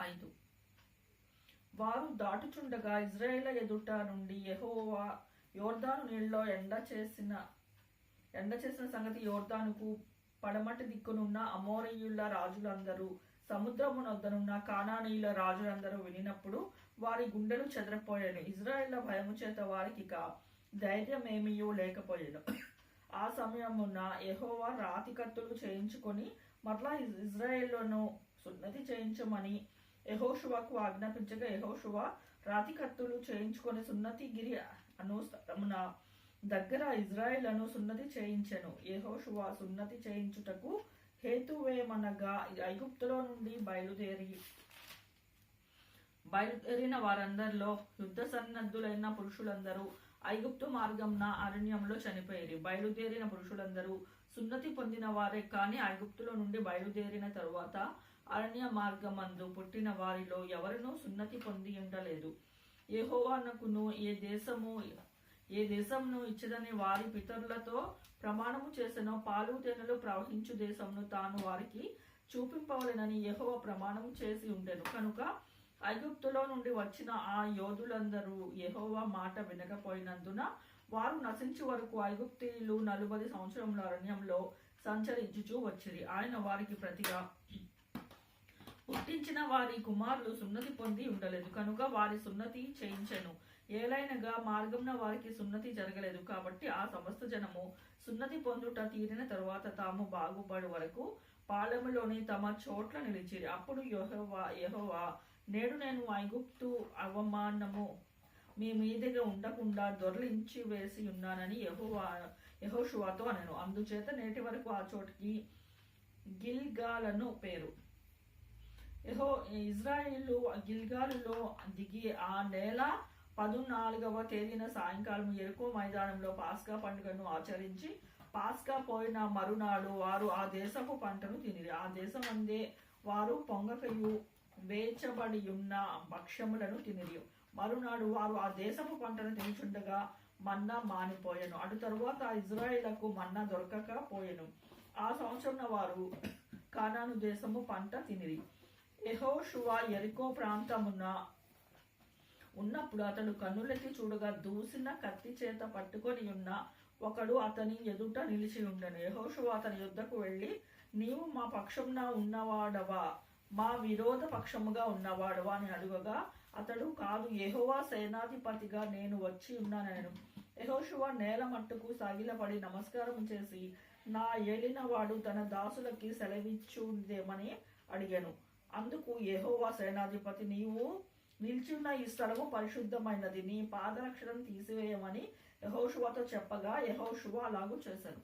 ఐదు. వారు దాటుచుండగా ఇజ్రాయేల్ ఎదుట నుండి యహోవా యోర్దాను నీళ్ళలో ఎండ చేసిన ఎండ చేసిన సంగతి యోర్దానుకు పడమటి దిక్కునున్న అమోరయుల రాజులందరూ సముద్రమునొద్దనున్న కానానీయుల రాజులందరూ వినినప్పుడు వారి గుండెలు చెదరపోయాను. ఇజ్రాయేళ్ళ భయము చేత వారికి ధైర్యమేమియో ధైర్యం లేకపోయాను. ఆ సమయమున ఎహోవా రాతికత్తులు చేయించుకొని మరలా ఇజ్- సున్నతి చేయించమని యహోశువాకు ఆజ్ఞాపించగా యహోశువ రాతికత్తులు చేయించుకొని సున్నతి గిరి అను స్థలమున దగ్గర ఇజ్రాయేళ్ళను సున్నతి చేయించెను. యహోశువ సున్నతి చేయించుటకు హేతువేమనగా ఐగుప్తులో నుండి బయలుదేరి బయలుదేరిన వారందరిలో యుద్ధ సన్నద్ధులైన పురుషులందరూ ఐగుప్తు మార్గంన అరణ్యంలో చనిపోయారు. బయలుదేరిన పురుషులందరూ సున్నతి పొందిన వారే కానీ ఐగుప్తులో నుండి బయలుదేరిన తరువాత అరణ్య మార్గమందు పుట్టిన వారిలో ఎవరినూ సున్నతి పొంది ఉండలేదు. ఏహోవానకును ఏ దేశము ఏ దేశంను ఇచ్చదని వారి పితరులతో ప్రమాణము చేసిన పాలు తేనెలు ప్రవహించు దేశంను తాను వారికి చూపింపవలెనని యెహోవా ప్రమాణం చేసి ఉండెను. కనుక ఐగుప్తులో నుండి వచ్చిన ఆ యోధులందరూ యెహోవా మాట వినకపోయినందున వారు నశించి వరకు ఐగుప్తీయులు నలుబది సంవత్సరముల అరణ్యంలో సంచరించుచూ వచ్చిరి. ఆయన వారికి ప్రతిగా పుట్టించిన వారి కుమారులు సున్నతి పొంది ఉండలేదు. కనుక వారి సున్నతి చేయించను. ఏలైనగా మార్గంన వారికి సున్నతి జరగలేదు. కాబట్టి ఆ సమస్త జనము సున్నతి పొందుట తీరిన తరువాత తాము బాగుపడు వరకు పాలెములోని తమ చోట్ల నిలిచిరి. అప్పుడు యహోవా యహోవా నేడు నేను ఐగుప్తు అవమానము మీ మీదుగా ఉండకుండా దొరలించి వేసి ఉన్నానని యహోవా యహోషువాతో అనను. అందుచేత నేటి వరకు ఆ చోటికి గిల్గాలను పేరు. యహో ఇజ్రాయిలు గిల్గాలులో దిగి ఆ నెల పదునాలుగవ తేదీన సాయంకాలం ఎరుకో మైదానంలో పాస్కా పండుగను ఆచరించి పాస్కా పోయిన మరునాడు వారు ఆ దేశపు పంటను తినిరి. ఆ దేశం అందే వారు పొంగకయు వేచబడి ఉన్న భక్ష్యములను తినిరి. మరునాడు వారు ఆ దేశపు పంటను తినుచుండగా మన్నా మానిపోయాను. అటు తరువాత ఇజ్రాయిలకు మన్నా దొరకక పోయాను. ఆ సంవత్సరం వారు కానాను దేశము పంట తినిరి. యహోషువా ఎరికో ప్రాంతమున ఉన్నప్పుడు అతడు కన్నులెత్తి చూడగా దూసిన కత్తి చేత పట్టుకొని ఉన్న ఒకడు అతని ఎదుట నిలిచి ఉండను. యెహోషువ అతని యుద్ధకు వెళ్ళి నీవు మా పక్షంన ఉన్నవాడవా? మా విరోధ పక్షముగా ఉన్నవాడవా? అని అడుగగా అతడు కాదు యహోవా సేనాధిపతిగా నేను వచ్చి ఉన్నానను. యెహోషువ నేల మట్టుకు సాగిలపడి నమస్కారం చేసి నా ఏలినవాడు తన దాసులకి సెలవిచ్చుదేమని అడిగాను. అందుకు యహోవా సేనాధిపతి నీవు నిల్చున్న ఈ స్థలము పరిశుద్ధమైనది. నీ పాదరక్షణను తీసివేయమని యహోషువతో చెప్పగా యహోశువ అలాగూ చేశాను.